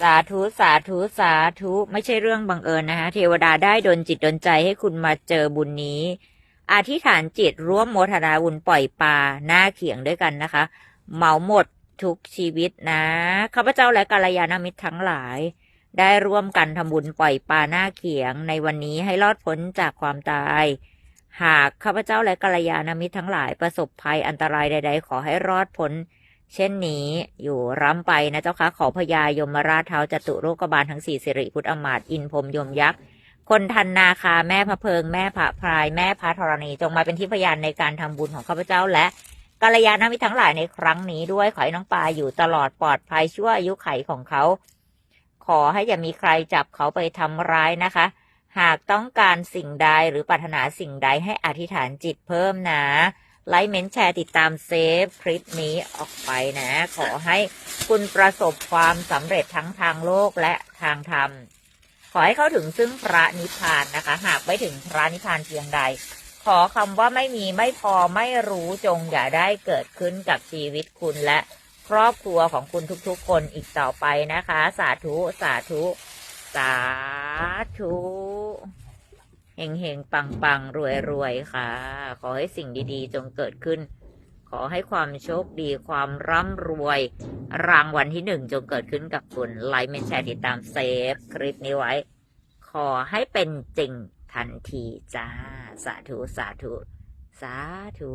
สาธุ สาธุ สาธุ ไม่ใช่เรื่องบังเอิญนะคะ เทวดาได้ดนจิตดนใจให้คุณมาเจอบุญนี้ อธิษฐานจิตร่วมโมทนาบุญปล่อยปลาหน้าเขียงด้วยกันนะคะ เหมาหมดทุกชีวิตนะข้าพเจ้าและกัลยาณมิตรทั้งหลาย ได้ร่วมกันทำบุญปล่อยปลาหน้าเขียง ในวันนี้ให้รอดพ้นจากความตาย หากข้าพเจ้าและกัลยาณมิตรทั้งหลายประสบภัยอันตรายใด ๆ ขอให้รอดพ้น เช่นนี้อยู่ร่ำไปนะเจ้าค่ะขอพญายมราชเท้าจตุโรกบาลทั้งสี่สิริพุทธอมาตย์อินพรมยมยักษ์คนทันนาคาแม่พระเพิง แม่พระพราย แม่พระธรณี จงมาเป็นที่พยานในการทำบุญของข้าพเจ้าและกัลยาณมิตรทั้งหลายในครั้งนี้ด้วยขอให้น้องปลาอยู่ตลอดปลอดภัยชั่วอายุไขของเขา ขอให้อย่ามีใครจับเขาไปทำร้ายนะคะ หากต้องการสิ่งใดหรือปรารถนาสิ่งใดให้อธิษฐานจิตเพิ่มนะ ไลค์เมนต์แชร์ติดตามเซฟคลิปนี้ออกไปนะ ขอให้คุณประสบความสำเร็จทั้งทางโลกและทางธรรม ขอให้เข้าถึงซึ่งพระนิพพานนะคะ หากไม่ถึงพระนิพพานเพียงใด ขอคำว่าไม่มีไม่พอไม่รู้จงอย่าได้เกิดขึ้นกับชีวิตคุณและครอบครัวของคุณทุกๆ คนอีกต่อไปนะคะ สาธุ สาธุ สาธุ เฮงเฮงปังปังรวยรวยๆค่ะ ขอให้สิ่งดีๆ จงเกิดขึ้น ขอให้ความโชคดีความร่ำรวย รางวัลที่หนึ่งจงเกิดขึ้นกับคุณไลค์เมนแชร์ติดตามเซฟคลิปนี้ไว้ ขอให้เป็นจริงทันทีจ้า สาธุ สาธุ สาธุ